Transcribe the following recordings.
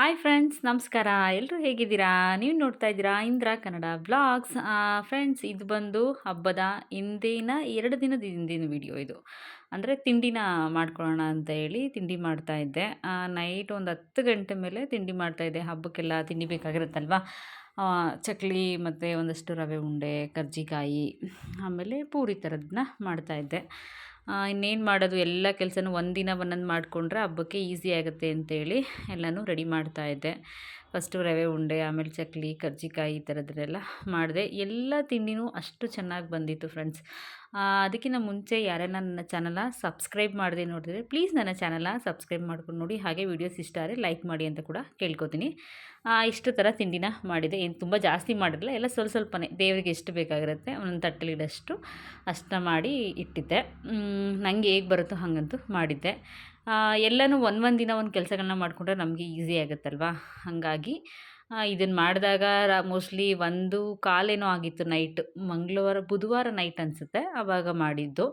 Hi friends ನಮಸ್ಕಾರ. ಎಲ್ಲರೂ ಹೇಗಿದ್ದೀರಾ? ನೀವು ನೋಡ್ತಾ ಇದ್ದೀರಾ ಇಂದ್ರ ಕನ್ನಡ ಬ್ಲಾಗ್ಸ್ ಫ್ರೆಂಡ್ಸ್ ಇದು ಬಂದು ಹಬ್ಬದ ಹಿಂದಿನ ಎರಡು ದಿನದ ಹಿಂದಿನ ವಿಡಿಯೋ ಇದು. ಅಂದರೆ ತಿಂಡಿನ ಮಾಡ್ಕೊಳ್ಳೋಣ ಅಂತ ಹೇಳಿ ತಿಂಡಿ ಮಾಡ್ತಾ ಇದ್ದೆ. ನೈಟ್ ಒಂದು ಹತ್ತು ಗಂಟೆ ಮೇಲೆ ತಿಂಡಿ ಮಾಡ್ತಾ ಇದ್ದೆ. ಹಬ್ಬಕ್ಕೆಲ್ಲ ತಿಂಡಿ ಬೇಕಾಗಿರುತ್ತಲ್ವಾ? ಚಕ್ಲಿ ಮತ್ತು ಒಂದಷ್ಟು ರವೆ ಉಂಡೆ, ಕರ್ಜಿಕಾಯಿ, ಆಮೇಲೆ ಪೂರಿ ಥರದನ್ನ ಮಾಡ್ತಾ ಇದ್ದೆ. ಇನ್ನೇನು ಮಾಡೋದು? ಎಲ್ಲ ಕೆಲಸನೂ ಒಂದಿನ ಒಂದೊಂದು ಮಾಡಿಕೊಂಡ್ರೆ ಹಬ್ಬಕ್ಕೆ ಈಸಿ ಆಗುತ್ತೆ ಅಂತೇಳಿ ಎಲ್ಲನೂ ರೆಡಿ ಮಾಡ್ತಾ ಇದ್ದೆ. ಫಸ್ಟು ರವೆ ಉಂಡೆ, ಆಮೇಲೆ ಚಕ್ಲಿ, ಕರ್ಜಿಕಾಯಿ ಈ ಥರದ್ದೆಲ್ಲ ಮಾಡಿದೆ. ಎಲ್ಲ ತಿಂಡಿನೂ ಅಷ್ಟು ಚೆನ್ನಾಗಿ ಬಂದಿತ್ತು ಫ್ರೆಂಡ್ಸ್ ಅದಕ್ಕಿಂತ ಮುಂಚೆ ಯಾರೆಲ್ಲ ನನ್ನ ಚಾನಲ ಸಬ್ಸ್ಕ್ರೈಬ್ ಮಾಡಿದೆ ನೋಡಿದ್ರೆ ಪ್ಲೀಸ್ ನನ್ನ ಚಾನಲ ಸಬ್ಸ್ಕ್ರೈಬ್ ಮಾಡ್ಕೊಂಡು ನೋಡಿ. ಹಾಗೆ ವೀಡಿಯೋಸ್ ಇಷ್ಟ ಆದರೆ ಲೈಕ್ ಮಾಡಿ ಅಂತ ಕೂಡ ಕೇಳ್ಕೊತೀನಿ. ಇಷ್ಟು ಥರ ತಿಂಡಿನ ಮಾಡಿದೆ. ಏನು ತುಂಬ ಜಾಸ್ತಿ ಮಾಡಿರಲಿಲ್ಲ. ಎಲ್ಲ ಸ್ವಲ್ಪ ಸ್ವಲ್ಪನೇ. ದೇವರಿಗೆ ಎಷ್ಟು ಬೇಕಾಗಿರುತ್ತೆ ಒಂದೊಂದು ತಟ್ಟಲಿಡಷ್ಟು ಅಷ್ಟನ್ನ ಮಾಡಿ ಇಟ್ಟಿದ್ದೆ. ನನಗೆ ಹೇಗೆ ಬರುತ್ತೋ ಹಾಗಂತೂ ಮಾಡಿದ್ದೆ. ಎಲ್ಲನೂ ಒಂದು ಒಂದು ದಿನ ಒಂದು ಕೆಲಸಗಳನ್ನ ಮಾಡಿಕೊಂಡ್ರೆ ನಮಗೆ ಈಸಿ ಆಗುತ್ತಲ್ವಾ? ಹಾಗಾಗಿ ಇದನ್ನು ಮಾಡಿದಾಗ ಮೋಸ್ಟ್ಲಿ ಒಂದು ಕಾಲೇನೋ ಆಗಿತ್ತು ನೈಟ್. ಮಂಗಳವಾರ, ಬುಧವಾರ ನೈಟ್ ಅನಿಸುತ್ತೆ. ಆವಾಗ ಮಾಡಿದ್ದು.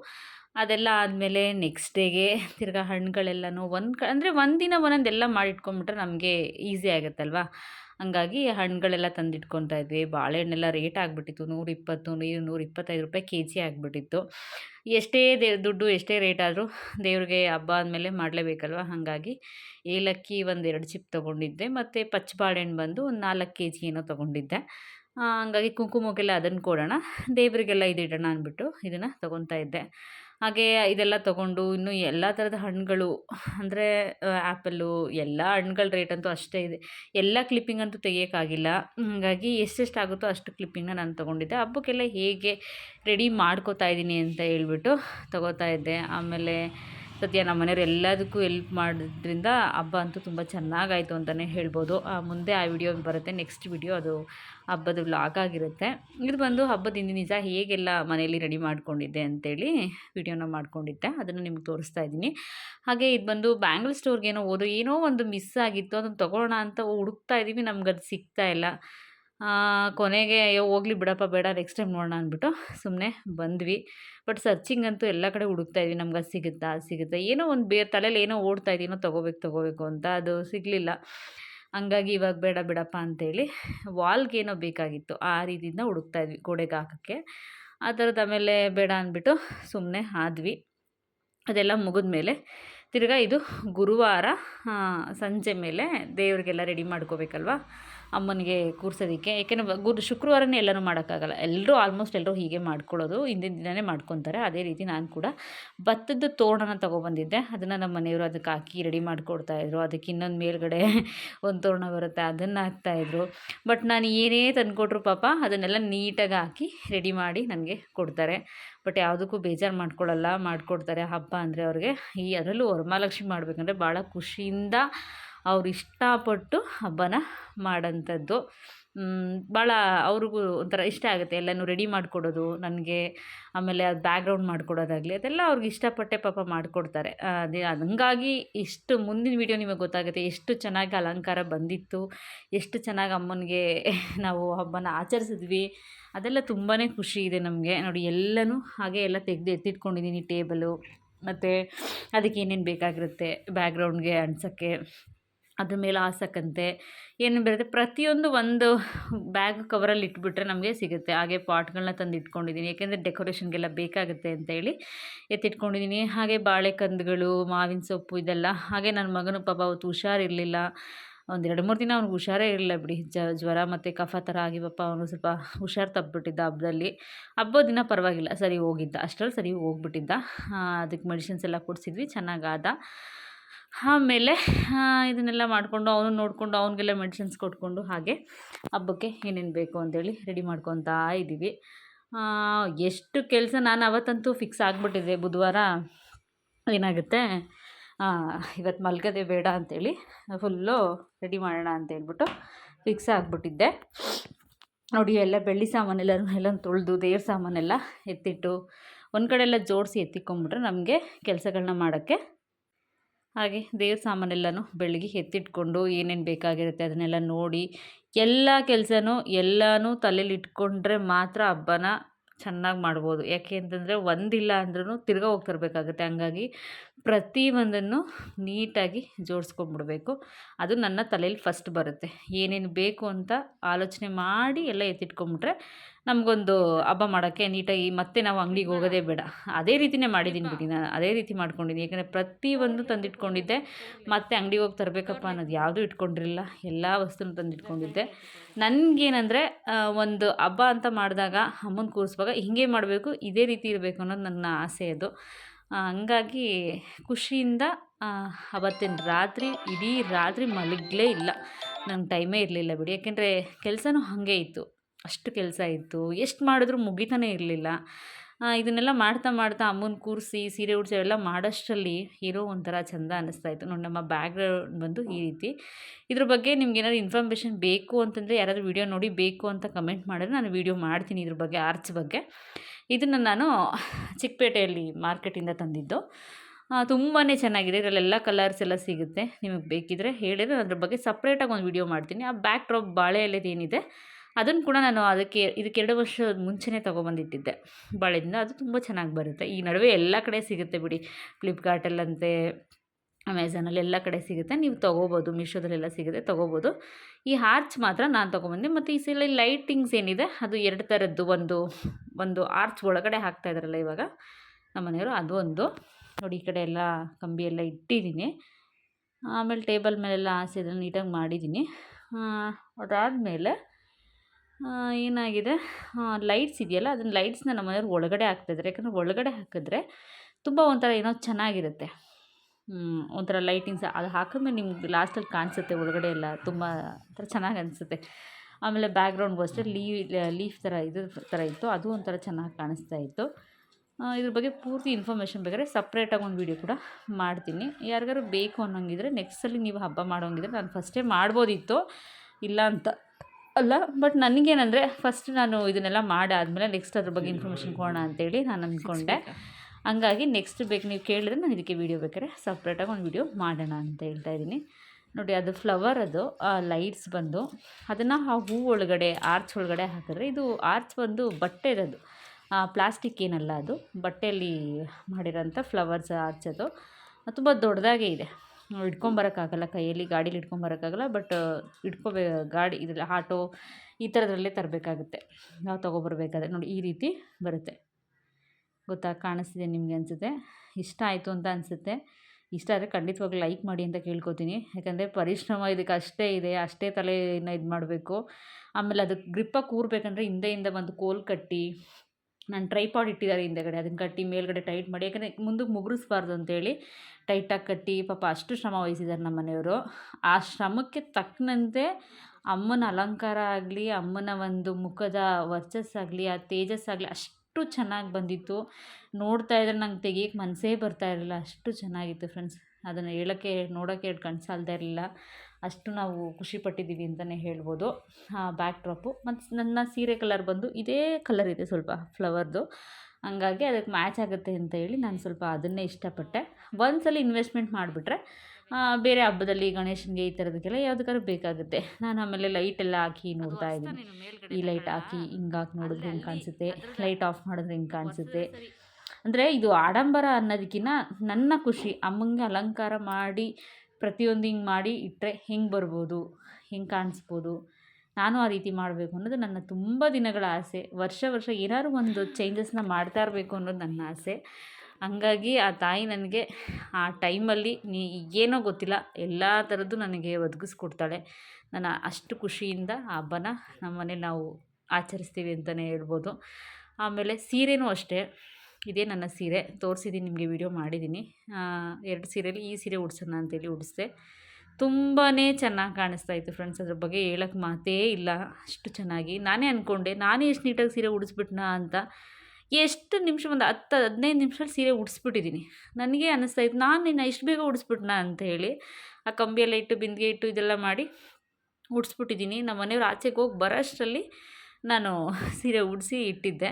ಅದೆಲ್ಲ ಆದಮೇಲೆ ನೆಕ್ಸ್ಟ್ ಡೇಗೆ ತಿರ್ಗಾ ಹಣ್ಣುಗಳೆಲ್ಲನೂ ಒಂದು ಕ, ಅಂದರೆ ಒಂದಿನ ಒಂದೊಂದೆಲ್ಲ ಮಾಡಿಟ್ಕೊಂಡ್ಬಿಟ್ರೆ ನಮಗೆ ಈಸಿ ಆಗುತ್ತಲ್ವಾ? ಹಂಗಾಗಿ ಹಣ್ಣುಗಳೆಲ್ಲ ತಂದಿಟ್ಕೊತಾ ಇದ್ವಿ. ಬಾಳೆಹಣ್ಣೆಲ್ಲ ರೇಟ್ ಆಗಿಬಿಟ್ಟಿತ್ತು. ನೂರಿಪ್ಪತ್ತು, ನೀರು, ನೂರಿಪ್ಪತ್ತೈದು ರೂಪಾಯಿ ಕೆ ಜಿ ಆಗಿಬಿಟ್ಟಿತ್ತು. ಎಷ್ಟೇ ದೇ, ದುಡ್ಡು ಎಷ್ಟೇ ರೇಟ್ ಆದರೂ ದೇವ್ರಿಗೆ ಹಬ್ಬ ಆದಮೇಲೆ ಮಾಡಲೇಬೇಕಲ್ವ? ಹಾಗಾಗಿ ಏಲಕ್ಕಿ ಒಂದು ಎರಡು ಚಿಪ್ ತೊಗೊಂಡಿದ್ದೆ. ಮತ್ತು ಪಚ್ಚ ಬಾಳೆಹಣ್ಣು ಬಂದು ಒಂದು ನಾಲ್ಕು ಕೆ ಜಿ ಏನೋ ತೊಗೊಂಡಿದ್ದೆ. ಹಂಗಾಗಿ ಕುಂಕುಮಕ್ಕೆಲ್ಲ ಅದನ್ನು ಕೊಡೋಣ. ದೇವರಿಗೆಲ್ಲ ಇದಿಡೋಣ ಅಂದ್ಬಿಟ್ಟು ಇದನ್ನು ತೊಗೊತಾ ಇದ್ದೆ. ಹಾಗೆ ಇದೆಲ್ಲ ತಗೊಂಡು ಇನ್ನು ಎಲ್ಲ ಥರದ ಹಣ್ಣುಗಳು ಅಂದರೆ ಆ್ಯಪಲ್ಲು ಎಲ್ಲ ಹಣ್ಣುಗಳ ರೇಟ್ ಅಂತೂ ಅಷ್ಟೇ ಇದೆ. ಎಲ್ಲ ಕ್ಲಿಪ್ಪಿಂಗ್ ಅಂತೂ ತೆಗಿಯೋಕ್ಕಾಗಿಲ್ಲ. ಹಾಗಾಗಿ ಎಷ್ಟೆಷ್ಟು ಆಗುತ್ತೋ ಅಷ್ಟು ಕ್ಲಿಪ್ಪಿಂಗ್ನ ನಾನು ತೊಗೊಂಡಿದ್ದೆ. ಹಬ್ಬಕ್ಕೆಲ್ಲ ಹೇಗೆ ರೆಡಿ ಮಾಡ್ಕೋತಾ ಇದ್ದೀನಿ ಅಂತ ಹೇಳ್ಬಿಟ್ಟು ತೊಗೋತಾ ಇದ್ದೆ. ಆಮೇಲೆ ಸದ್ಯ ನಮ್ಮ ಮನೆಯವ್ರು ಎಲ್ಲದಕ್ಕೂ ಎಲ್ಪ್ ಮಾಡೋದ್ರಿಂದ ಹಬ್ಬ ಅಂತೂ ತುಂಬ ಚೆನ್ನಾಗಾಯಿತು ಅಂತಲೇ ಹೇಳ್ಬೋದು. ಮುಂದೆ ಆ ವಿಡಿಯೋ ಬರುತ್ತೆ. ನೆಕ್ಸ್ಟ್ ವಿಡಿಯೋ ಅದು ಹಬ್ಬದ ವ್ಲಾಗ್ ಆಗಿರುತ್ತೆ. ಇದು ಬಂದು ಹಬ್ಬದ ನಿಜ ಹೇಗೆಲ್ಲ ಮನೆಯಲ್ಲಿ ರೆಡಿ ಮಾಡ್ಕೊಂಡಿದ್ದೆ ಅಂತೇಳಿ ವಿಡಿಯೋನ ಮಾಡ್ಕೊಂಡಿದ್ದೆ. ಅದನ್ನು ನಿಮ್ಗೆ ತೋರಿಸ್ತಾ ಇದ್ದೀನಿ. ಹಾಗೆ ಇದು ಬಂದು ಬ್ಯಾಂಗಲ್ ಸ್ಟೋರ್ಗೆ ಏನೋ ಹೋದು ಏನೋ ಒಂದು ಮಿಸ್ ಆಗಿತ್ತು, ಅದನ್ನು ತೊಗೊಳ್ಳೋಣ ಅಂತ ಹುಡುಕ್ತಾ ಇದ್ದೀವಿ ನಮ್ಗೆ ಅದು ಸಿಗ್ತಾ ಇಲ್ಲ. ಕೊನೆಗೆ ಅಯ್ಯೋ, ಹೋಗ್ಲಿ ಬಿಡಪ್ಪ, ಬೇಡ ನೆಕ್ಸ್ಟ್ ಟೈಮ್ ನೋಡೋಣ ಅಂದ್ಬಿಟ್ಟು ಸುಮ್ಮನೆ ಬಂದ್ವಿ. ಬಟ್ ಸರ್ಚಿಂಗ್ ಅಂತೂ ಎಲ್ಲ ಕಡೆ ಹುಡುಕ್ತಾ ಇದ್ವಿ, ನಮ್ಗೆ ಅದು ಸಿಗುತ್ತಾ ಸಿಗುತ್ತಾ. ಏನೋ ಒಂದು ಬೇರೆ ತಲೆಯಲ್ಲಿ ಏನೋ ಓಡ್ತಾ ಇದೀನೋ ತೊಗೋಬೇಕು ತೊಗೋಬೇಕು ಅಂತ ಅದು ಸಿಗಲಿಲ್ಲ. ಹಂಗಾಗಿ ಇವಾಗ ಬೇಡ, ಬಿಡಪ್ಪ ಅಂತೇಳಿ ವಾಲ್ಗೆ ಏನೋ ಬೇಕಾಗಿತ್ತು, ಆ ರೀತಿಯಿಂದ ಹುಡುಕ್ತಾ ಇದ್ವಿ ಗೋಡೆಗೆ ಹಾಕೋಕ್ಕೆ. ಆ ಥರದ ಆಮೇಲೆ ಬೇಡ ಅಂದ್ಬಿಟ್ಟು ಸುಮ್ಮನೆ ಆದ್ವಿ. ಅದೆಲ್ಲ ಮುಗಿದ್ಮೇಲೆ ತಿರ್ಗಾ ಇದು ಗುರುವಾರ ಸಂಜೆ ಮೇಲೆ ದೇವರಿಗೆಲ್ಲ ರೆಡಿ ಮಾಡ್ಕೋಬೇಕಲ್ವ? ಅಮ್ಮನಿಗೆ ಕೂರ್ಸೋದಕ್ಕೆ. ಏಕೆಂದರೆ ಗುರು ಶುಕ್ರವಾರನೇ ಎಲ್ಲರೂ ಮಾಡೋಕ್ಕಾಗಲ್ಲ. ಎಲ್ಲರೂ ಆಲ್ಮೋಸ್ಟ್ ಎಲ್ಲರೂ ಹೀಗೆ ಮಾಡ್ಕೊಳ್ಳೋದು. ಹಿಂದಿನ ದಿನವೇ ಮಾಡ್ಕೊತಾರೆ. ಅದೇ ರೀತಿ ನಾನು ಕೂಡ ಭತ್ತದ ತೋರಣನ ತೊಗೊಬಂದಿದ್ದೆ. ಅದನ್ನು ನಮ್ಮ ಮನೆಯವರು ಅದಕ್ಕೆ ಹಾಕಿ ರೆಡಿ ಮಾಡಿಕೊಡ್ತಾಯಿದ್ರು ಅದಕ್ಕೆ ಇನ್ನೊಂದು ಮೇಲ್ಗಡೆ ಒಂದು ತೋರಣ ಬರುತ್ತೆ. ಅದನ್ನು ಹಾಕ್ತಾಯಿದ್ರು ಬಟ್ ನಾನು ಏನೇ ತಂದುಕೊಟ್ರು ಪಾಪ ಅದನ್ನೆಲ್ಲ ನೀಟಾಗಿ ಹಾಕಿ ರೆಡಿ ಮಾಡಿ ನನಗೆ ಕೊಡ್ತಾರೆ. ಬಟ್ ಯಾವುದಕ್ಕೂ ಬೇಜಾರು ಮಾಡ್ಕೊಳ್ಳಲ್ಲ. ಮಾಡಿಕೊಡ್ತಾರೆ ಹಬ್ಬ ಅಂದರೆ ಅವ್ರಿಗೆ. ಈ ಅದರಲ್ಲೂ ವರಮಹಾಲಕ್ಷ್ಮಿ ಮಾಡಬೇಕಂದ್ರೆ ಭಾಳ ಖುಷಿಯಿಂದ ಅವ್ರು ಇಷ್ಟಪಟ್ಟು ಹಬ್ಬನ ಮಾಡೋಂಥದ್ದು. ಭಾಳ ಅವ್ರಿಗೂ ಒಂಥರ ಇಷ್ಟ ಆಗುತ್ತೆ. ಎಲ್ಲನೂ ರೆಡಿ ಮಾಡಿಕೊಡೋದು, ನನಗೆ ಆಮೇಲೆ ಅದು ಬ್ಯಾಗ್ರೌಂಡ್ ಮಾಡಿಕೊಡೋದಾಗಲಿ, ಅದೆಲ್ಲ ಅವ್ರಿಗೆ ಇಷ್ಟಪಟ್ಟೆ ಪಾಪ ಮಾಡಿಕೊಡ್ತಾರೆ. ಅದೇ ಹಂಗಾಗಿ ಇಷ್ಟು ಮುಂದಿನ ವೀಡಿಯೋ ನಿಮಗೆ ಗೊತ್ತಾಗುತ್ತೆ, ಎಷ್ಟು ಚೆನ್ನಾಗಿ ಅಲಂಕಾರ ಬಂದಿತ್ತು, ಎಷ್ಟು ಚೆನ್ನಾಗಿ ಅಮ್ಮನಿಗೆ ನಾವು ಹಬ್ಬನ ಆಚರಿಸಿದ್ವಿ. ಅದೆಲ್ಲ ತುಂಬಾ ಖುಷಿ ಇದೆ ನಮಗೆ. ನೋಡಿ, ಎಲ್ಲನೂ ಹಾಗೆ ಎಲ್ಲ ತೆಗೆದು ಎತ್ತಿಟ್ಕೊಂಡಿದ್ದೀನಿ ಟೇಬಲು ಮತ್ತು ಅದಕ್ಕೆ ಏನೇನು ಬೇಕಾಗಿರುತ್ತೆ ಬ್ಯಾಗ್ರೌಂಡ್ಗೆ ಅಂಟ್ಸೋಕ್ಕೆ ಅದ್ರ ಮೇಲೆ ಹಾಸಕ್ಕಂತೆ ಏನು ಬರುತ್ತೆ, ಪ್ರತಿಯೊಂದು ಒಂದು ಬ್ಯಾಗ್ ಕವರಲ್ಲಿ ಇಟ್ಬಿಟ್ರೆ ನಮಗೆ ಸಿಗುತ್ತೆ. ಹಾಗೆ ಪಾಟ್ಗಳನ್ನ ತಂದು ಇಟ್ಕೊಂಡಿದ್ದೀನಿ ಏಕೆಂದರೆ ಡೆಕೋರೇಷನ್ಗೆಲ್ಲ ಬೇಕಾಗುತ್ತೆ ಅಂತೇಳಿ ಎತ್ತಿಟ್ಕೊಂಡಿದ್ದೀನಿ ಹಾಗೆ ಬಾಳೆಕಂದುಗಳು, ಮಾವಿನ ಸೊಪ್ಪು ಇದೆಲ್ಲ. ಹಾಗೆ ನನ್ನ ಮಗನು ಪಾಪ ಅವತ್ತು ಹುಷಾರಿರಲಿಲ್ಲ ಒಂದು ಎರಡು ಮೂರು ದಿನ ಅವ್ನಿಗೆ ಹುಷಾರೇ ಇರಲಿಲ್ಲ ಬಿಡಿ. ಜ, ಜ್ವರ ಮತ್ತು ಕಫ ಥರ ಆಗಿ ಪಾಪ ಅವನು ಸ್ವಲ್ಪ ಹುಷಾರು ತಪ್ಪಿಬಿಟ್ಟಿದ್ದ ಹಬ್ಬದಲ್ಲಿ. ಹಬ್ಬದ ದಿನ ಪರವಾಗಿಲ್ಲ. ಸರಿ ಹೋಗಿದ್ದ. ಅಷ್ಟರಲ್ಲಿ ಸರಿ ಹೋಗ್ಬಿಟ್ಟಿದ್ದ. ಅದಕ್ಕೆ ಮೆಡಿಸಿನ್ಸ್ ಎಲ್ಲ ಕೊಡಿಸಿದ್ವಿ. ಚೆನ್ನಾಗಾದ. ಆಮೇಲೆ ಇದನ್ನೆಲ್ಲ ಮಾಡಿಕೊಂಡು ಅವನು ನೋಡಿಕೊಂಡು ಅವನಿಗೆಲ್ಲ ಮೆಡಿಸಿನ್ಸ್ ಕೊಟ್ಕೊಂಡು ಹಾಗೆ ಹಬ್ಬಕ್ಕೆ ಏನೇನು ಬೇಕು ಅಂತೇಳಿ ರೆಡಿ ಮಾಡ್ಕೊತಾ ಇದ್ದೀವಿ. ಎಷ್ಟು ಕೆಲಸ ನಾನು ಅವತ್ತಂತೂ ಫಿಕ್ಸ್ ಆಗಿಬಿಟ್ಟಿದೆ. ಬುಧವಾರ ಏನಾಗುತ್ತೆ? ಇವತ್ತು ಮಲ್ಗದೆ ಬೇಡ ಅಂತೇಳಿ ಫುಲ್ಲು ರೆಡಿ ಮಾಡೋಣ ಅಂತ ಹೇಳ್ಬಿಟ್ಟು ಫಿಕ್ಸ್ ಆಗಿಬಿಟ್ಟಿದ್ದೆ. ನೋಡಿ, ಎಲ್ಲ ಬೆಳ್ಳಿ ಸಾಮಾನೆಲ್ಲ, ಎಲ್ಲ ತೊಳೆದು ದೇವ್ರ ಸಾಮಾನೆಲ್ಲ ಎತ್ತಿಟ್ಟು ಒಂದು ಕಡೆ ಎಲ್ಲ ಜೋಡಿಸಿ ಎತ್ತಿಕೊಂಡ್ಬಿಟ್ರೆ ನಮಗೆ ಕೆಲಸಗಳನ್ನ ಮಾಡೋಕ್ಕೆ ಹಾಗೆ ದೇವ್ರ ಸಾಮಾನೆಲ್ಲನೂ ಬೆಳಗ್ಗೆ ಎತ್ತಿಟ್ಕೊಂಡು ಏನೇನು ಬೇಕಾಗಿರುತ್ತೆ ಅದನ್ನೆಲ್ಲ ನೋಡಿ ಎಲ್ಲ ಕೆಲಸನೂ ಎಲ್ಲನೂ ತಲೇಲಿ ಇಟ್ಕೊಂಡ್ರೆ ಮಾತ್ರ ಹಬ್ಬನ ಚೆನ್ನಾಗಿ ಮಾಡ್ಬೋದು. ಯಾಕೆ ಅಂತಂದರೆ ಒಂದಿಲ್ಲ ಅಂದ್ರೂ ತಿರ್ಗಾ ಹೋಗ್ತಿರ್ಬೇಕಾಗುತ್ತೆ. ಹಂಗಾಗಿ ಪ್ರತಿಯೊಂದನ್ನು ನೀಟಾಗಿ ಜೋಡಿಸ್ಕೊಂಡ್ಬಿಡ್ಬೇಕು ಅದು ನನ್ನ ತಲೆಯಲ್ಲಿ ಫಸ್ಟ್ ಬರುತ್ತೆ. ಏನೇನು ಬೇಕು ಅಂತ ಆಲೋಚನೆ ಮಾಡಿ ಎಲ್ಲ ಎತ್ತಿಟ್ಕೊಂಡ್ಬಿಟ್ರೆ ನಮಗೊಂದು ಹಬ್ಬ ಮಾಡೋಕ್ಕೆ ನೀಟಾಗಿ ಮತ್ತೆ ನಾವು ಅಂಗಡಿಗೆ ಹೋಗೋದೇ ಬೇಡ. ಅದೇ ರೀತಿನೇ ಮಾಡಿದ್ದೀನಿ ಬಿಡಿ ನಾನು. ಅದೇ ರೀತಿ ಮಾಡ್ಕೊಂಡಿದ್ದೀನಿ. ಯಾಕಂದರೆ ಪ್ರತಿಯೊಂದು ತಂದಿಟ್ಕೊಂಡಿದ್ದೆ. ಮತ್ತೆ ಅಂಗಡಿಗೆ ಹೋಗಿ ತರಬೇಕಪ್ಪ ಅನ್ನೋದು ಯಾವುದೂ ಇಟ್ಕೊಂಡಿರಲಿಲ್ಲ. ಎಲ್ಲ ವಸ್ತುನೂ ತಂದಿಟ್ಕೊಂಡಿದ್ದೆ. ನನಗೇನಂದರೆ ಒಂದು ಹಬ್ಬ ಅಂತ ಮಾಡಿದಾಗ ಅಮ್ಮನ ಕೂರಿಸುವಾಗ ಹೀಗೆ ಮಾಡಬೇಕು, ಇದೇ ರೀತಿ ಇರಬೇಕು ಅನ್ನೋದು ನನ್ನ ಆಸೆ ಅದು. ಹಂಗಾಗಿ ಖುಷಿಯಿಂದ ಅವತ್ತಿನ ರಾತ್ರಿ, ಇಡೀ ರಾತ್ರಿ ಮಲಗಲೇ ಇಲ್ಲ. ನಂಗೆ ಟೈಮೇ ಇರಲಿಲ್ಲ ಬಿಡಿ. ಯಾಕೆಂದರೆ ಕೆಲಸನೂ ಹಾಗೆ ಇತ್ತು. ಅಷ್ಟು ಕೆಲಸ ಇತ್ತು. ಎಷ್ಟು ಮಾಡಿದ್ರೂ ಮುಗಿತಾನೇ ಇರಲಿಲ್ಲ. ಇದನ್ನೆಲ್ಲ ಮಾಡ್ತಾ ಮಾಡ್ತಾ ಅಮ್ಮನ ಕೂರಿಸಿ, ಸೀರೆ ಉಡಿಸಿ ಅವೆಲ್ಲ ಮಾಡೋಷ್ಟರಲ್ಲಿ ಇರೋ ಒಂಥರ ಚೆಂದ ಅನ್ನಿಸ್ತಾ ಇತ್ತು. ನೋಡಿ ನಮ್ಮ ಬ್ಯಾಗ್ರೌಂಡ್ ಬಂದು ಈ ರೀತಿ. ಇದ್ರ ಬಗ್ಗೆ ನಿಮ್ಗೆ ಏನಾದ್ರು ಇನ್ಫಾರ್ಮೇಷನ್ ಬೇಕು ಅಂತಂದರೆ ಯಾರಾದರೂ ವೀಡಿಯೋ ನೋಡಿ ಬೇಕು ಅಂತ ಕಮೆಂಟ್ ಮಾಡಿದ್ರೆ ನಾನು ವೀಡಿಯೋ ಮಾಡ್ತೀನಿ ಇದ್ರ ಬಗ್ಗೆ ಆರ್ಚ್ ಬಗ್ಗೆ. ಇದನ್ನು ನಾನು ಚಿಕ್ಕಪೇಟೆಯಲ್ಲಿ ಮಾರ್ಕೆಟಿಂದ ತಂದಿದ್ದು. ತುಂಬಾ ಚೆನ್ನಾಗಿದೆ. ಇದರಲ್ಲೆಲ್ಲ ಕಲರ್ಸ್ ಎಲ್ಲ ಸಿಗುತ್ತೆ. ನಿಮಗೆ ಬೇಕಿದ್ರೆ ಹೇಳಿದರೆ ಅದ್ರ ಬಗ್ಗೆ ಸಪ್ರೇಟಾಗಿ ಒಂದು ವೀಡಿಯೋ ಮಾಡ್ತೀನಿ. ಆ ಬ್ಯಾಕ್ ಡ್ರಾಪ್ ಬಾಳೆ ಎಲೆದೇನಿದೆ ಅದನ್ನು ಕೂಡ ನಾನು ಅದಕ್ಕೆ ಇದಕ್ಕೆ ಎರಡು ವರ್ಷ ಮುಂಚೆನೇ ತೊಗೊಬಂದಿಟ್ಟಿದ್ದೆ. ಬಾಳೆದಿಂದ ಅದು ತುಂಬ ಚೆನ್ನಾಗಿ ಬರುತ್ತೆ. ಈ ನಡುವೆ ಎಲ್ಲ ಕಡೆ ಸಿಗುತ್ತೆ ಬಿಡಿ. ಫ್ಲಿಪ್ಕಾರ್ಟಲ್ಲಂತೆ ಅಮೆಝಾನಲ್ಲಿ ಎಲ್ಲ ಕಡೆ ಸಿಗುತ್ತೆ. ನೀವು ತೊಗೋಬೋದು, ಮೀಶೋದಲ್ಲೆಲ್ಲ ಸಿಗುತ್ತೆ, ತೊಗೋಬೋದು. ಈ ಆರ್ಚ್ ಮಾತ್ರ ನಾನು ತೊಗೊಬಂದೆ. ಮತ್ತು ಈ ಸಲ ಲೈಟಿಂಗ್ಸ್ ಏನಿದೆ, ಅದು ಎರಡು ಥರದ್ದು ಒಂದು ಒಂದು ಆರ್ಚ್ ಒಳಗಡೆ ಹಾಕ್ತಾ ಇದ್ದಾರಲ್ಲ ಇವಾಗ. ನಮ್ಮ ಮನೆಯವರು ಅದು ಒಂದು. ನೋಡಿ, ಈ ಕಡೆ ಎಲ್ಲ ಕಂಬಿ ಎಲ್ಲ ಇಟ್ಟಿದ್ದೀನಿ. ಆಮೇಲೆ ಟೇಬಲ್ ಮೇಲೆಲ್ಲ ಹಾಸಿದ್ರೆ ನೀಟಾಗಿ ಮಾಡಿದ್ದೀನಿ. ಅದಾದಮೇಲೆ ಏನಾಗಿದೆ? ಲೈಟ್ಸ್ ಇದೆಯಲ್ಲ, ಅದನ್ನ ಲೈಟ್ಸ್ನ ನಮ್ಮ ಮನೆಯವ್ರು ಒಳಗಡೆ ಹಾಕ್ತಾಯಿದ್ದಾರೆ ಯಾಕಂದರೆ ಒಳಗಡೆ ಹಾಕಿದ್ರೆ ತುಂಬ ಒಂಥರ ಏನೋ ಚೆನ್ನಾಗಿರುತ್ತೆ. ಒಂಥರ ಲೈಟಿಂಗ್ಸ್ ಅದು ಹಾಕಿದ್ಮೇಲೆ ನಿಮ್ಗೆ ಲಾಸ್ಟಲ್ಲಿ ಕಾಣಿಸುತ್ತೆ ಒಳಗಡೆ ಎಲ್ಲ ತುಂಬ ಒಂಥರ ಚೆನ್ನಾಗಿ ಅನಿಸುತ್ತೆ. ಆಮೇಲೆ ಬ್ಯಾಕ್ಗ್ರೌಂಡ್ಗೂ ಅಷ್ಟೇ ಲೀವ್ ಲೀಫ್ ಥರ ಇದು ಥರ ಇತ್ತು. ಅದು ಒಂಥರ ಚೆನ್ನಾಗಿ ಕಾಣಿಸ್ತಾ ಇತ್ತು. ಇದ್ರ ಬಗ್ಗೆ ಪೂರ್ತಿ ಇನ್ಫಾರ್ಮೇಷನ್ ಬೇಕಾದ್ರೆ ಸಪ್ರೇಟಾಗಿ ಒಂದು ವೀಡಿಯೋ ಕೂಡ ಮಾಡ್ತೀನಿ. ಯಾರಿಗಾರು ಬೇಕು ಅನ್ನೋಂಗಿದ್ರೆ ನೆಕ್ಸ್ಟ್ ಸಲ ನೀವು ಹಬ್ಬ ಮಾಡೋಂಗಿದ್ರೆ ನಾನು ಫಸ್ಟೇ ಮಾಡ್ಬೋದಿತ್ತು. ಇಲ್ಲ ಅಂತ. ಅಲ್ಲ ಬಟ್ ನನಗೇನಂದರೆ ಫಸ್ಟ್ ನಾನು ಇದನ್ನೆಲ್ಲ ಮಾಡಾದಮೇಲೆ ನೆಕ್ಸ್ಟ್ ಅದ್ರ ಬಗ್ಗೆ ಇನ್ಫಾರ್ಮೇಷನ್ ಕೊಡೋಣ ಅಂತೇಳಿ ನಾನು ಅಂದ್ಕೊಂಡೆ. ಹಂಗಾಗಿ ನೆಕ್ಸ್ಟ್ ಬೇಕು ನೀವು ಕೇಳಿದ್ರೆ ನಾನು ಇದಕ್ಕೆ ವೀಡಿಯೋ ಬೇಕಾದ್ರೆ ಸಪ್ರೇಟಾಗಿ ಒಂದು ವೀಡಿಯೋ ಮಾಡೋಣ ಅಂತ ಹೇಳ್ತಾ ಇದ್ದೀನಿ. ನೋಡಿ ಅದು ಫ್ಲವರ್ ಅದು ಲೈಟ್ಸ್ ಬಂದು ಅದನ್ನು ಆ ಹೂ ಒಳಗಡೆ ಆರ್ಚ್ ಒಳಗಡೆ ಹಾಕಿದ್ರೆ ಇದು ಆರ್ಚ್ ಬಂದು ಬಟ್ಟೆ ಇರೋದು. ಪ್ಲಾಸ್ಟಿಕ್ ಏನಲ್ಲ ಅದು ಬಟ್ಟೆಯಲ್ಲಿ ಮಾಡಿರೋಂಥ ಫ್ಲವರ್ಸ್ ಆರ್ಚ್ ಅದು ತುಂಬ ದೊಡ್ಡದಾಗೇ ಇದೆ. ಇಟ್ಕೊಂಬರೋಕ್ಕಾಗಲ್ಲ, ಕೈಯಲ್ಲಿ ಗಾಡೀಲಿ ಇಟ್ಕೊಂಬರೋಕ್ಕಾಗಲ್ಲ ಬಟ್ ಇಟ್ಕೋಬೇ, ಗಾಡಿ ಇದರಲ್ಲಿ, ಆಟೋ ಈ ಥರದ್ರಲ್ಲೇ ತರಬೇಕಾಗುತ್ತೆ. ನಾವು ತೊಗೊಬರ್ಬೇಕಾದ್ರೆ, ನೋಡಿ ಈ ರೀತಿ ಬರುತ್ತೆ. ಗೊತ್ತಾ, ಕಾಣಿಸ್ತಿದೆ ನಿಮಗೆ ಅನಿಸುತ್ತೆ? ಇಷ್ಟ ಆಯಿತು ಅಂತ ಅನಿಸುತ್ತೆ. ಇಷ್ಟ ಆದರೆ ಖಂಡಿತವಾಗ್ಲೂ ಲೈಕ್ ಮಾಡಿ ಅಂತ ಕೇಳ್ಕೊತೀನಿ. ಯಾಕಂದರೆ ಪರಿಶ್ರಮ ಇದಕ್ಕೆ ಅಷ್ಟೇ ಇದೆ, ಅಷ್ಟೇ ತಲೆಯನ್ನು ಇದು ಮಾಡಬೇಕು ಆಮೇಲೆ ಅದಕ್ಕೆ ಗ್ರಿಪ್ಪಾಗಿ ಕೂರಬೇಕಂದ್ರೆ ಹಿಂದೆಯಿಂದ ಒಂದು ಕೋಲ್ ಕಟ್ಟಿ ನಾನು ಟ್ರೈಪಾಡ್ ಇಟ್ಟಿದ್ದಾರೆ ಹಿಂದೆಗಡೆ, ಅದನ್ನು ಕಟ್ಟಿ ಮೇಲ್ಗಡೆ ಟೈಟ್ ಮಾಡಿ, ಯಾಕಂದರೆ ಮುಂದಕ್ಕೆ ಮುಗುರಿಸ್ಬಾರ್ದು ಅಂತೇಳಿ ಟೈಟಾಗಿ ಕಟ್ಟಿ, ಪಾಪ ಅಷ್ಟು ಶ್ರಮ ವಹಿಸಿದ್ದಾರೆ ನಮ್ಮ ಮನೆಯವರು. ಆ ಶ್ರಮಕ್ಕೆ ತಕ್ಕನಂತೆ ಅಮ್ಮನ ಅಲಂಕಾರ ಆಗಲಿ, ಅಮ್ಮನ ಒಂದು ಮುಖದ ವರ್ಚಸ್ಸಾಗಲಿ ಆ ತೇಜಸ್ಸಾಗಲಿ ಅಷ್ಟು ಚೆನ್ನಾಗಿ ಬಂದಿತ್ತು. ನೋಡ್ತಾ ಇದ್ರೆ ನಂಗೆ ತೆಗಿಯೋಕ್ಕೆ ಮನಸ್ಸೇ ಬರ್ತಾ ಇರಲಿಲ್ಲ, ಅಷ್ಟು ಚೆನ್ನಾಗಿತ್ತು ಫ್ರೆಂಡ್ಸ್ ಅದನ್ನು ಹೇಳೋಕ್ಕೆ, ನೋಡೋಕ್ಕೆ ಎರಡು ಕಣ್ಣು ಇರಲಿಲ್ಲ. ಅಷ್ಟು ನಾವು ಖುಷಿ ಪಟ್ಟಿದ್ದೀವಿ ಅಂತಲೇ ಹೇಳ್ಬೋದು. ಬ್ಯಾಕ್ ಡ್ರಾಪು ಮತ್ತು ನನ್ನ ಸೀರೆ ಕಲರ್ ಬಂದು ಇದೇ ಕಲರ್ ಇದೆ ಸ್ವಲ್ಪ ಫ್ಲವರ್ದು ಹಂಗಾಗಿ ಅದಕ್ಕೆ ಮ್ಯಾಚ್ ಆಗುತ್ತೆ ಅಂತ ಹೇಳಿ ನಾನು ಸ್ವಲ್ಪ ಅದನ್ನೇ ಇಷ್ಟಪಟ್ಟೆ. ಒಂದು ಸಲ ಇನ್ವೆಸ್ಟ್ಮೆಂಟ್ ಮಾಡಿಬಿಟ್ರೆ ಬೇರೆ ಹಬ್ಬದಲ್ಲಿ ಗಣೇಶನಿಗೆ ಈ ಥರದಕ್ಕೆಲ್ಲ ಯಾವುದಕ್ಕಾದ್ರೂ ಬೇಕಾಗುತ್ತೆ. ನಾನು ಆಮೇಲೆ ಲೈಟ್ ಎಲ್ಲ ಹಾಕಿ ನೋಡ್ತಾ ಇದ್ದೀನಿ. ಈ ಲೈಟ್ ಹಾಕಿ ಹಿಂಗೆ ಹಾಕಿ ನೋಡಿದ್ರೆ ಹಿಂಗೆ ಕಾಣಿಸುತ್ತೆ. ಲೈಟ್ ಆಫ್ ಮಾಡಿದ್ರೆ ಹಿಂಗೆ ಕಾಣಿಸುತ್ತೆ. ಅಂದರೆ ಇದು ಆಡಂಬರ ಅನ್ನೋದಕ್ಕಿಂತ ನನ್ನ ಖುಷಿ ಅಮ್ಮಂಗೆ ಅಲಂಕಾರ ಮಾಡಿ ಪ್ರತಿಯೊಂದು ಹಿಂಗೆ ಮಾಡಿ ಇಟ್ಟರೆ ಹೆಂಗೆ ಬರ್ಬೋದು, ಹೆಂಗೆ ಕಾಣಿಸ್ಬೋದು. ನಾನು ಆ ರೀತಿ ಮಾಡಬೇಕು ಅನ್ನೋದು ನನ್ನ ತುಂಬ ದಿನಗಳ ಆಸೆ. ವರ್ಷ ವರ್ಷ ಏನಾದ್ರು ಒಂದು ಚೇಂಜಸ್ನ ಮಾಡ್ತಾ ಇರಬೇಕು ಅನ್ನೋದು ನನ್ನ ಆಸೆ. ಹಂಗಾಗಿ ಆ ತಾಯಿ ನನಗೆ ಆ ಟೈಮಲ್ಲಿ ನೀ ಏನೋ ಗೊತ್ತಿಲ್ಲ, ಎಲ್ಲ ಥರದ್ದು ನನಗೆ ಒದಗಿಸ್ಕೊಡ್ತಾಳೆ. ನಾನು ಅಷ್ಟು ಖುಷಿಯಿಂದ ಆ ಹಬ್ಬನ ನಮ್ಮನೆ ನಾವು ಆಚರಿಸ್ತೀವಿ ಅಂತಲೇ ಹೇಳ್ಬೋದು. ಆಮೇಲೆ ಸೀರೆನೂ ಅಷ್ಟೇ. ಇದೇ ನನ್ನ ಸೀರೆ ತೋರಿಸಿದ್ದೀನಿ ನಿಮಗೆ ವಿಡಿಯೋ ಮಾಡಿದ್ದೀನಿ ಎರಡು ಸೀರೆಯಲ್ಲಿ ಈ ಸೀರೆ ಉಡ್ಸೋಣ ಅಂತೇಳಿ ಉಡಿಸ್ದೆ. ತುಂಬಾ ಚೆನ್ನಾಗಿ ಕಾಣಿಸ್ತಾ ಇತ್ತು ಫ್ರೆಂಡ್ಸ್ ಅದ್ರ ಬಗ್ಗೆ ಹೇಳೋಕ್ಕೆ ಮಾತೇ ಇಲ್ಲ. ಅಷ್ಟು ಚೆನ್ನಾಗಿ. ನಾನೇ ಅಂದ್ಕೊಂಡೆ ನಾನೇ ಎಷ್ಟು ನೀಟಾಗಿ ಸೀರೆ ಉಡಿಸ್ಬಿಟ್ನಾ ಅಂತ. ಎಷ್ಟು ನಿಮಿಷ, ಒಂದು ಹತ್ತು, ಹದಿನೈದು ನಿಮಿಷದಲ್ಲಿ ಸೀರೆ ಉಡಿಸ್ಬಿಟ್ಟಿದ್ದೀನಿ ನನಗೆ ಅನ್ನಿಸ್ತಾ ಇತ್ತು, ನಾನು ನಿನ್ನ ಇಷ್ಟು ಬೇಗ ಉಡಿಸ್ಬಿಟ್ನಾ ಅಂತ ಹೇಳಿ ಆ ಕಂಬಿಯೆಲ್ಲ ಇಟ್ಟು, ಬಿಂದಿಗೆ ಇಟ್ಟು ಇದೆಲ್ಲ ಮಾಡಿ ಉಡಿಸ್ಬಿಟ್ಟಿದ್ದೀನಿ ನಮ್ಮ ಮನೆಯವ್ರು ಆಚೆಗೆ ಹೋಗಿ ಬರೋಷ್ಟರಲ್ಲಿ ನಾನು ಸೀರೆ ಉಡಿಸಿ ಇಟ್ಟಿದ್ದೆ.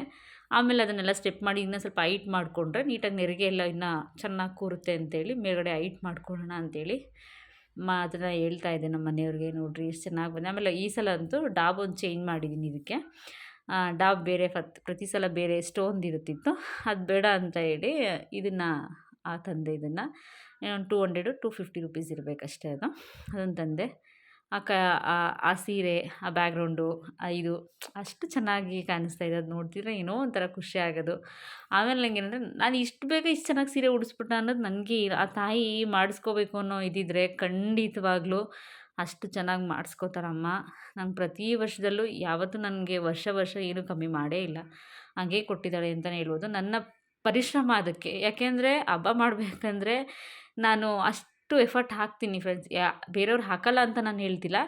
ಆಮೇಲೆ ಅದನ್ನೆಲ್ಲ ಸ್ಟೆಪ್ ಮಾಡಿ ಇನ್ನೂ ಸ್ವಲ್ಪ ಹೈಟ್ ಮಾಡಿಕೊಂಡ್ರೆ ನೀಟಾಗಿ ನೆರಿಗೆ ಎಲ್ಲ ಇನ್ನೂ ಚೆನ್ನಾಗಿ ಕೂರುತ್ತೆ ಅಂತೇಳಿ ಮೇಲ್ಗಡೆ ಹೈಟ್ ಮಾಡ್ಕೊಳ್ಳೋಣ ಅಂತೇಳಿ ಮಾ ಅದನ್ನು ಹೇಳ್ತಾ ಇದ್ದೆ ನಮ್ಮ ಮನೆಯವ್ರಿಗೆ ನೋಡಿರಿ ಎಷ್ಟು ಚೆನ್ನಾಗಿ ಬಂದೆ ಆಮೇಲೆ ಈ ಸಲ ಅಂತೂ ಡಾಬ್ ಒಂದು ಚೇಂಜ್ ಮಾಡಿದ್ದೀನಿ ಇದಕ್ಕೆ. ಡಾಬ್ ಬೇರೆ ಫತ್, ಪ್ರತಿ ಸಲ ಬೇರೆ ಸ್ಟೋನ್ದು ಇರುತ್ತಿತ್ತು. ಅದು ಬೇಡ ಅಂತ ಹೇಳಿ ಇದನ್ನು ಆ ತಂದೆ ಇದನ್ನು two hundred two fifty rupees ಇರಬೇಕಷ್ಟೇ ಅದು. ಅದನ್ನು ತಂದೆ ಆ ಕ, ಆ ಸೀರೆ, ಆ ಬ್ಯಾಗ್ರೌಂಡು ಇದು ಅಷ್ಟು ಚೆನ್ನಾಗಿ ಕಾಣಿಸ್ತಾ ಇದೆ. ಅದು ನೋಡ್ತಿದ್ರೆ ಏನೋ ಒಂಥರ ಖುಷಿ ಆಗೋದು. ಆಮೇಲೆ ನನಗೆ ಏನಂದರೆ ನಾನು ಇಷ್ಟು ಬೇಗ ಇಷ್ಟು ಚೆನ್ನಾಗಿ ಸೀರೆ ಉಡಿಸ್ಬಿಟ್ಟ ಅನ್ನೋದು ನನಗೆ ಆ ತಾಯಿ ಮಾಡಿಸ್ಕೋಬೇಕು ಅನ್ನೋ ಇದಿದ್ರೆ ಖಂಡಿತವಾಗ್ಲೂ ಅಷ್ಟು ಚೆನ್ನಾಗಿ ಮಾಡಿಸ್ಕೋತಾರಮ್ಮ. ನಂಗೆ ಪ್ರತಿ ವರ್ಷದಲ್ಲೂ ಯಾವತ್ತೂ ನನಗೆ ವರ್ಷ ವರ್ಷ ಏನೂ ಕಮ್ಮಿ ಮಾಡೇ ಇಲ್ಲ. ಹಾಗೆ ಕೊಟ್ಟಿದ್ದಾಳೆ ಅಂತಲೇ ಹೇಳ್ಬೋದು. ನನ್ನ ಪರಿಶ್ರಮ ಅದಕ್ಕೆ. ಯಾಕೆಂದರೆ ಹಬ್ಬ ಮಾಡಬೇಕಂದ್ರೆ ನಾನು ಅಷ್ಟು ಅಷ್ಟು ಎಫರ್ಟ್ ಹಾಕ್ತೀನಿ ಫ್ರೆಂಡ್ಸ್. ಯಾ ಬೇರೆಯವ್ರು ಹಾಕಲ್ಲ ಅಂತ ನಾನು ಹೇಳ್ತಿಲ್ಲ.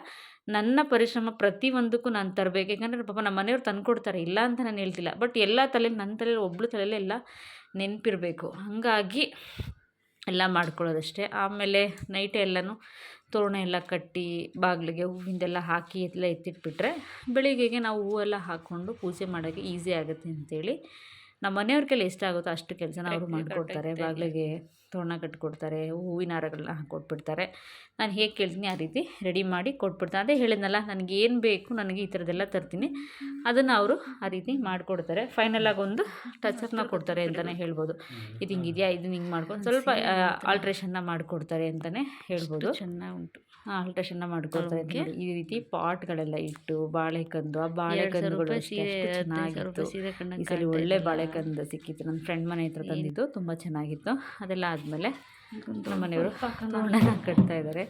ನನ್ನ ಪರಿಶ್ರಮ ಪ್ರತಿಯೊಂದಕ್ಕೂ ನಾನು ತರಬೇಕು. ಯಾಕಂದರೆ ಪಾಪ ನಮ್ಮ ಮನೆಯವ್ರು ತಂದು ಕೊಡ್ತಾರೆ ಇಲ್ಲ ಅಂತ ನಾನು ಹೇಳ್ತಿಲ್ಲ. ಬಟ್ ಎಲ್ಲ ತಲೆಯಲ್ಲಿ ನನ್ನ ತಲೆಯಲ್ಲಿ ಒಬ್ಳು ತಲೆಯಲ್ಲಿ ಎಲ್ಲ ನೆನಪಿರಬೇಕು. ಹಾಗಾಗಿ ಎಲ್ಲ ಮಾಡ್ಕೊಳ್ಳೋದಷ್ಟೇ. ಆಮೇಲೆ ನೈಟ್ ಎಲ್ಲನೂ ತೋರಣ ಎಲ್ಲ ಕಟ್ಟಿ ಬಾಗಿಲಿಗೆ ಹೂವಿಂದೆಲ್ಲ ಹಾಕಿ ಎಲ್ಲ ಎತ್ತಿಟ್ಬಿಟ್ರೆ ಬೆಳಿಗ್ಗೆಗೆ ನಾವು ಹೂವೆಲ್ಲ ಹಾಕ್ಕೊಂಡು ಪೂಜೆ ಮಾಡೋಕ್ಕೆ ಈಸಿ ಆಗುತ್ತೆ ಅಂತೇಳಿ. ನಮ್ಮ ಮನೆಯವ್ರ ಕೈಲಿ ಎಷ್ಟಾಗುತ್ತೋ ಅಷ್ಟು ಕೆಲಸನ ಅವರು ಮಾಡಿಕೊಡ್ತಾರೆ ಬಾಗಿಲಿಗೆ. ತೋರಣ ಕಟ್ಕೊಡ್ತಾರೆ ಹೂವಿನ ಹಾರಗಳನ್ನ ಹಾಕ್ಕೊಟ್ಬಿಡ್ತಾರೆ ನಾನು ಹೇಗೆ ಕೇಳ್ತೀನಿ ಆ ರೀತಿ ರೆಡಿ ಮಾಡಿ ಕೊಟ್ಬಿಡ್ತಾರೆ ಅದೇ ಹೇಳಿದ್ನಲ್ಲ ನನಗೆ ಏನು ಬೇಕು ನನಗೆ ಈ ಥರದ್ದೆಲ್ಲ ತರ್ತೀನಿ. ಅದನ್ನು ಅವರು ಆ ರೀತಿ ಮಾಡಿಕೊಡ್ತಾರೆ. ಫೈನಲಾಗಿ ಒಂದು ಟಚಪ್ನ ಕೊಡ್ತಾರೆ ಅಂತಲೇ ಹೇಳ್ಬೋದು. ಇದು ಹಿಂಗಿದೆಯಾ ಇದನ್ನ ಹಿಂಗೆ ಮಾಡ್ಕೊಂಡು ಸ್ವಲ್ಪ ಆಲ್ಟ್ರೇಷನ್ನ ಮಾಡಿಕೊಡ್ತಾರೆ ಅಂತಲೇ ಹೇಳ್ಬೋದು. ಚೆನ್ನಾಗಿ ಉಂಟು. ಆಲ್ಟ್ರೇಷನ್ನ ಮಾಡಿಕೊಡ್ತಾರೆ ಈ ರೀತಿ ಪಾಟ್ಗಳೆಲ್ಲ ಇಟ್ಟು ಬಾಳೆಕಂದು ಆ ಬಾಳೆಕಂದುಗಳು ಚೆನ್ನಾಗಿತ್ತು. ಈ ಸಲ ಒಳ್ಳೆ ಬಾಳೆಕಂದು ಸಿಕ್ಕಿತ್ತು. ನನ್ನ ಫ್ರೆಂಡ್ ಮನೆ ಹತ್ರ ತಂದಿದ್ದು ತುಂಬ ಚೆನ್ನಾಗಿತ್ತು. ಅದೆಲ್ಲ ಆದಮೇಲೆ ನಮ್ಮ ಮನೆಯವರು ಕಟ್ತಾ ಇದ್ದಾರೆ.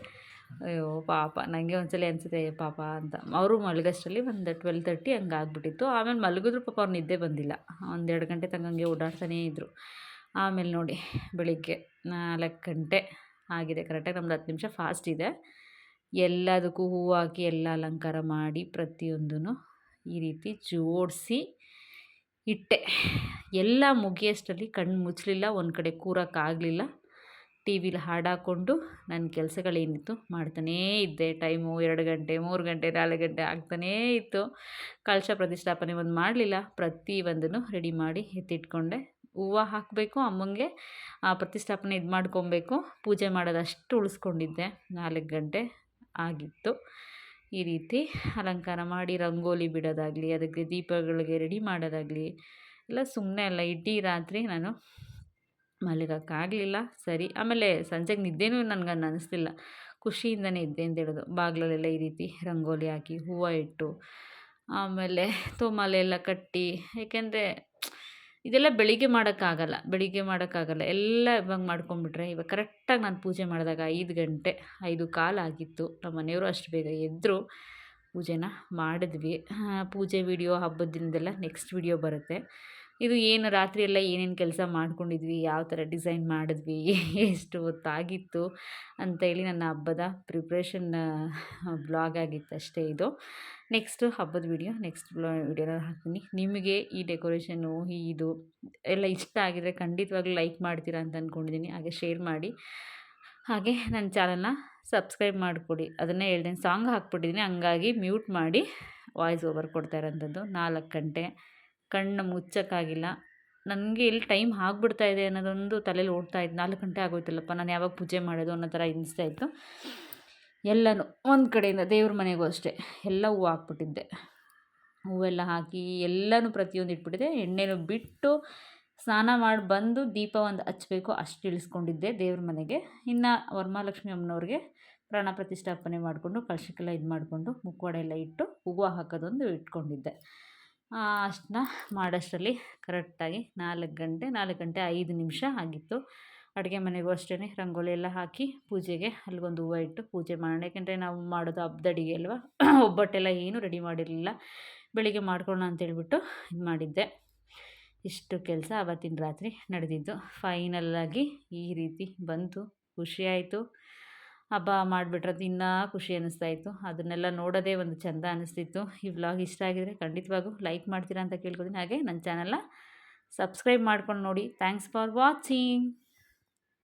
ಅಯ್ಯೋ ಪಾಪ. ನನಗೆ ಒಂದ್ಸಲ ಅನಿಸುತ್ತೆ ಪಾಪ ಅಂತ. ಅವರು ಮಲಗಷ್ಟರಲ್ಲಿ ಒಂದು ಟ್ವೆಲ್ ತರ್ಟಿ ಹಂಗೆ ಆಗ್ಬಿಟ್ಟಿತ್ತು. ಆಮೇಲೆ ಮಲಗಿದ್ರು ಪಾಪ ಅವ್ರು ನಿದ್ದೆ ಬಂದಿಲ್ಲ. ಒಂದೆರಡು ಗಂಟೆ ತನಕ ಓಡಾಡ್ತಾನೇ ಇದ್ದರು ಆಮೇಲೆ ನೋಡಿ ಬೆಳಿಗ್ಗೆ ನಾಲ್ಕು ಗಂಟೆ ಆಗಿದೆ. ಕರೆಕ್ಟಾಗಿ ನಮ್ದು ಹತ್ತು ನಿಮಿಷ ಫಾಸ್ಟ್ ಇದೆ. ಎಲ್ಲದಕ್ಕೂ ಹೂವು ಹಾಕಿ ಎಲ್ಲ ಅಲಂಕಾರ ಮಾಡಿ ಪ್ರತಿಯೊಂದೂ ಈ ರೀತಿ ಜೋಡಿಸಿ ಇಟ್ಟೆ. ಎಲ್ಲ ಮುಗಿಯೋಷ್ಟರಲ್ಲಿ ಕಣ್ಣು ಮುಚ್ಚಲಿಲ್ಲ ಒಂದು ಕಡೆ ಕೂರೋಕ್ಕಾಗಲಿಲ್ಲ ಟಿ ವಿಲಿ ಹಾಡಾಕೊಂಡು ನನ್ನ ಕೆಲಸಗಳೇನಿತ್ತು ಮಾಡ್ತಾನೇ ಇದ್ದೆ. ಟೈಮು ಎರಡು ಗಂಟೆ, ಮೂರು ಗಂಟೆ, ನಾಲ್ಕು ಗಂಟೆ ಆಗ್ತಾನೇ ಇತ್ತು. ಕಳಶ ಪ್ರತಿಷ್ಠಾಪನೆ ಒಂದು ಮಾಡಲಿಲ್ಲ. ಪ್ರತಿ ಒಂದನ್ನು ರೆಡಿ ಮಾಡಿ ಎತ್ತಿಟ್ಕೊಂಡೆ. ಹೂವು ಹಾಕಬೇಕು ಅಮ್ಮಂಗೆ ಪ್ರತಿಷ್ಠಾಪನೆ ಇದು ಮಾಡ್ಕೊಬೇಕು. ಪೂಜೆ ಮಾಡೋದಷ್ಟು ಉಳಿಸ್ಕೊಂಡಿದ್ದೆ. ನಾಲ್ಕು ಗಂಟೆ ಆಗಿತ್ತು. ಈ ರೀತಿ ಅಲಂಕಾರ ಮಾಡಿ, ರಂಗೋಲಿ ಬಿಡೋದಾಗಲಿ, ಅದಕ್ಕೆ ದೀಪಗಳಿಗೆ ರೆಡಿ ಮಾಡೋದಾಗಲಿ, ಎಲ್ಲ ಸುಮ್ಮನೆ ಅಲ್ಲ, ಇಡೀ ರಾತ್ರಿ ನಾನು ಮಲಗೋಕ್ಕಾಗಲಿಲ್ಲ ಸರಿ, ಆಮೇಲೆ ಸಂಜೆಗೆ ನಿದ್ದೆನೂ ನನಗೆ ಅನ್ನಿಸ್ತಿಲ್ಲ ಖುಷಿಯಿಂದನೇ ಇದ್ದೆ ಅಂತ ಹೇಳೋದು. ಬಾಗಿಲಲ್ಲೆಲ್ಲ ಈ ರೀತಿ ರಂಗೋಲಿ ಹಾಕಿ ಹೂವು ಇಟ್ಟು, ಆಮೇಲೆ ತೋಮಾಲೆ ಎಲ್ಲ ಕಟ್ಟಿ, ಏಕೆಂದರೆ ಇದೆಲ್ಲ ಬೆಳಿಗ್ಗೆ ಮಾಡೋಕ್ಕಾಗಲ್ಲ ಬೆಳಿಗ್ಗೆ ಮಾಡೋಕ್ಕಾಗಲ್ಲ. ಎಲ್ಲ ಇವಾಗ ಮಾಡ್ಕೊಂಬಿಟ್ರೆ ಇವಾಗ ಕರೆಕ್ಟಾಗಿ ನಾನು ಪೂಜೆ ಮಾಡಿದಾಗ ಐದು ಗಂಟೆ, ಐದು ಕಾಲು ಆಗಿತ್ತು. ನಮ್ಮ ಮನೆಯವರು ಅಷ್ಟು ಬೇಗ ಎದ್ದರು ಪೂಜೆನ ಮಾಡಿದ್ವಿ. ಪೂಜೆ ವಿಡಿಯೋ ಹಬ್ಬದ ದಿನದೆಲ್ಲ ನೆಕ್ಸ್ಟ್ ವಿಡಿಯೋ ಬರುತ್ತೆ. ಇದು ಏನು ರಾತ್ರಿ ಎಲ್ಲ ಏನೇನು ಕೆಲಸ ಮಾಡ್ಕೊಂಡಿದ್ವಿ, ಯಾವ ಥರ ಡಿಸೈನ್ ಮಾಡಿದ್ವಿ, ಎಷ್ಟು ಹೊತ್ತಾಗಿತ್ತು ಅಂತೇಳಿ ನನ್ನ ಹಬ್ಬದ ಪ್ರಿಪ್ರೇಷನ್ ಬ್ಲಾಗ್ ಆಗಿತ್ತು ಅಷ್ಟೇ ಇದು. ನೆಕ್ಸ್ಟು ಹಬ್ಬದ ವಿಡಿಯೋ ನೆಕ್ಸ್ಟ್ ವಿಡಿಯೋನ ಹಾಕ್ತೀನಿ. ನಿಮಗೆ ಈ ಡೆಕೋರೇಷನ್ನು ಇದು ಎಲ್ಲ ಇಷ್ಟ ಆಗಿದರೆ ಖಂಡಿತವಾಗ್ಲೂ ಲೈಕ್ ಮಾಡ್ತೀರಾ ಅಂತ ಅಂದ್ಕೊಂಡಿದ್ದೀನಿ ಹಾಗೆ ಶೇರ್ ಮಾಡಿ. ಹಾಗೆ ನನ್ನ ಚಾನಲ್ನ ಸಬ್ಸ್ಕ್ರೈಬ್ ಮಾಡಿಕೊಡಿ. ಅದನ್ನೇ ಹೇಳ್ದೆ ಸಾಂಗ್ ಹಾಕ್ಬಿಟ್ಟಿದ್ದೀನಿ ಹಂಗಾಗಿ ಮ್ಯೂಟ್ ಮಾಡಿ ವಾಯ್ಸ್ ಓವರ್ ಕೊಡ್ತಾ ಇರೋಂಥದ್ದು ನಾಲ್ಕು ಗಂಟೆ. ಕಣ್ಣು ಮುಚ್ಚೋಕ್ಕಾಗಿಲ್ಲ. ನನಗೆ ಇಲ್ಲಿ ಟೈಮ್ ಆಗ್ಬಿಡ್ತಾ ಇದೆ ಅನ್ನೋದೊಂದು ತಲೆಯಲ್ಲಿ ಓಡ್ತಾ ಇತ್ತು ನಾಲ್ಕು ಗಂಟೆ ಆಗೋಯ್ತಲ್ಲಪ್ಪ, ನಾನು ಯಾವಾಗ ಪೂಜೆ ಮಾಡೋದು ಅನ್ನೋ ಥರ ಎನಿಸ್ತಾ ಇತ್ತು. ಎಲ್ಲನೂ, ಒಂದು ಕಡೆಯಿಂದ ದೇವ್ರ ಮನೆಗೂ ಅಷ್ಟೇ, ಎಲ್ಲ ಹೂವು ಹಾಕ್ಬಿಟ್ಟಿದ್ದೆ. ಹೂವೆಲ್ಲ ಹಾಕಿ ಎಲ್ಲನೂ ಪ್ರತಿಯೊಂದು ಇಟ್ಬಿಟ್ಟಿದ್ದೆ. ಎಣ್ಣೆನೂ ಬಿಟ್ಟು ಸ್ನಾನ ಮಾಡಿ ಬಂದು ದೀಪ ಒಂದು ಹಚ್ಬೇಕು ಅಷ್ಟು ಇಳಿಸ್ಕೊಂಡಿದ್ದೆ ದೇವ್ರ ಮನೆಗೆ. ಇನ್ನು ವರಮಹಾಲಕ್ಷ್ಮಿ ಅಮ್ಮನವ್ರಿಗೆ ಪ್ರಾಣ ಪ್ರತಿಷ್ಠಾಪನೆ ಮಾಡಿಕೊಂಡು ಕಳಶಕ್ಕೆಲ್ಲ ಇದು ಮಾಡಿಕೊಂಡು ಮುಖವಾಡ ಇಟ್ಟು ಹೂವು ಹಾಕೋದೊಂದು ಇಟ್ಕೊಂಡಿದ್ದೆ. ಅಷ್ಟನ್ನ ಮಾಡೋಷ್ಟರಲ್ಲಿ ಕರೆಕ್ಟಾಗಿ ನಾಲ್ಕು ಗಂಟೆ ನಾಲ್ಕು ಗಂಟೆ ಐದು ನಿಮಿಷ ಆಗಿತ್ತು. ಅಡುಗೆ ಮನೆಗೂ ಅಷ್ಟೇ ರಂಗೋಲಿ ಎಲ್ಲ ಹಾಕಿ ಪೂಜೆಗೆ ಅಲ್ಲಿಗೊಂದು ಹೂವು ಇಟ್ಟು ಪೂಜೆ ಮಾಡೋಣ. ಯಾಕೆಂದರೆ ನಾವು ಮಾಡೋದು ಹಬ್ಬದ ಅಡುಗೆ ಅಲ್ವಾ? ಒಬ್ಬಟ್ಟೆಲ್ಲ ಏನೂ ರೆಡಿ ಮಾಡಿರಲಿಲ್ಲ. ಬೆಳಿಗ್ಗೆ ಮಾಡ್ಕೊಳ್ಳೋಣ ಅಂತೇಳ್ಬಿಟ್ಟು ಇದು ಮಾಡಿದ್ದೆ. ಇಷ್ಟು ಕೆಲಸ ಆವತ್ತಿನ ರಾತ್ರಿ ನಡೆದಿದ್ದು. ಫೈನಲ್ಲಾಗಿ ಈ ರೀತಿ ಬಂತು. ಖುಷಿಯಾಯಿತು ಹಬ್ಬ ಮಾಡಿಬಿಟ್ರೆ ಇನ್ನೂ ಖುಷಿ ಅನ್ನಿಸ್ತಾ ಇತ್ತು ಅದನ್ನೆಲ್ಲ ನೋಡೋದೇ ಒಂದು ಚೆಂದ ಅನ್ನಿಸ್ತಿತ್ತು ಈ ವ್ಲಾಗ್ ಇಷ್ಟ ಆಗಿದರೆ ಖಂಡಿತವಾಗೂ ಲೈಕ್ ಮಾಡ್ತೀರಾ ಅಂತ ಕೇಳ್ಕೊತೀನಿ. ಹಾಗೆ ನನ್ನ ಚಾನಲ್ನ ಸಬ್ಸ್ಕ್ರೈಬ್ ಮಾಡ್ಕೊಂಡು ನೋಡಿ. Thanks for watching.